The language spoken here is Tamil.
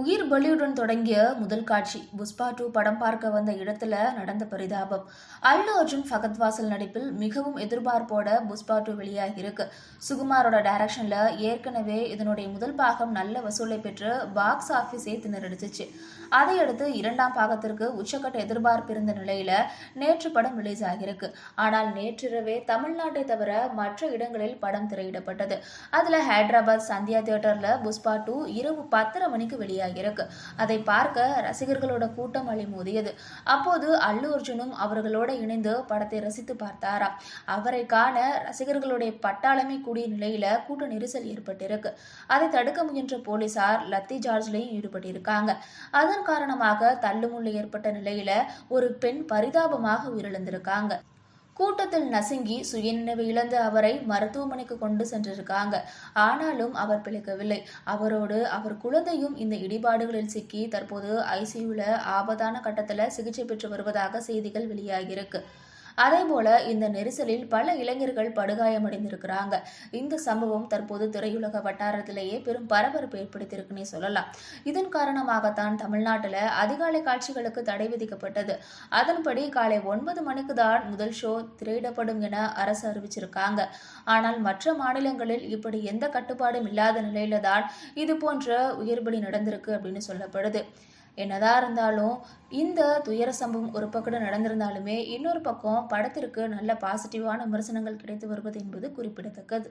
உயிர் பலியுடன் தொடங்கிய முதல் காட்சி. புஷ்பா டூ படம் பார்க்க வந்த இடத்துல நடந்த பரிதாபம். அல்லு அர்ஜுன் ஃபகத் வாசல் நடிப்பில் மிகவும் எதிர்பார்ப்போட புஷ்பா டூ வெளியாகியிருக்கு சுகுமாரோட டைரக்ஷன்ல ஏற்கனவே இதனுடைய முதல் பாகம் நல்ல வசூலை பெற்று பாக்ஸ் ஆஃபீஸே திணறடிச்சிச்சு. அதையடுத்து இரண்டாம் பாகத்திற்கு உச்சக்கட்ட எதிர்பார்ப்பு இருந்த நிலையில நேற்று படம் ரிலீஸ் ஆகியிருக்கு. ஆனால் நேற்றிரவே தமிழ்நாட்டை தவிர மற்ற இடங்களில் படம் திரையிடப்பட்டது. அதுல ஹைதராபாத் சந்தியா தியேட்டர்ல புஷ்பா டூ இரவு பத்தரை மணிக்கு வெளியாகியிருக்கு. அதை பார்க்க ரசிகர்களோட கூட்டம் அழிமோதியது. அப்போது அல்லு அர்ஜுனும் அவர்களோட இணைந்து படத்தை ரசித்து பார்த்தாராம் அவரை காண ரசிகர்களுடைய பட்டாளமே கூடிய நிலையில கூட்ட நெரிசல் ஏற்பட்டிருக்கு. அதை தடுக்க முயன்ற போலீசார் லத்தி ஜார்ஜ்லையும் ஈடுபட்டிருக்காங்க. அதன் காரணமாக தள்ளுமுள்ளு ஏற்பட்ட நிலையில ஒரு பெண் பரிதாபமாக உயிரிழந்திருக்காங்க. கூட்டத்தில் நசுங்கி சுயநினைவு இழந்த அவரை மருத்துவமனைக்கு கொண்டு சென்றிருக்காங்க. ஆனாலும் அவர் பிழைக்கவில்லை. அவரோடு அவர் குழந்தையும் இந்த இடிபாடுகளில் சிக்கி தற்போது ஐசியூல ஆபத்தான கட்டத்துல சிகிச்சை பெற்று வருவதாக செய்திகள் வெளியாகியிருக்கு. அதே போல இந்த நெரிசலில் பல இளைஞர்கள் படுகாயமடைந்திருக்கிறாங்க. இந்த சம்பவம் தற்போது திரையுலக வட்டாரத்திலேயே பெரும் பரபரப்பு ஏற்படுத்தியிருக்குன்னே சொல்லலாம். இதன் காரணமாகத்தான் தமிழ்நாட்டில் அதிகாலை காட்சிகளுக்கு தடை விதிக்கப்பட்டது. அதன்படி காலை ஒன்பது மணிக்கு தான் முதல் ஷோ திரையிடப்படும் என அரசு அறிவிச்சிருக்காங்க. ஆனால் மற்ற மாநிலங்களில் இப்படி எந்த கட்டுப்பாடும் இல்லாத நிலையில தான் இது போன்ற உயர்பலி நடந்திருக்கு அப்படின்னு சொல்லப்படுது. என்னதான் இருந்தாலும் இந்த துயர சம்பவம் ஒரு பக்கம் நடந்திருந்தாலுமே இன்னொரு பக்கம் படத்திற்கு நல்ல பாசிட்டிவான விமர்சனங்கள் கிடைத்து வருவது என்பது குறிப்பிடத்தக்கது.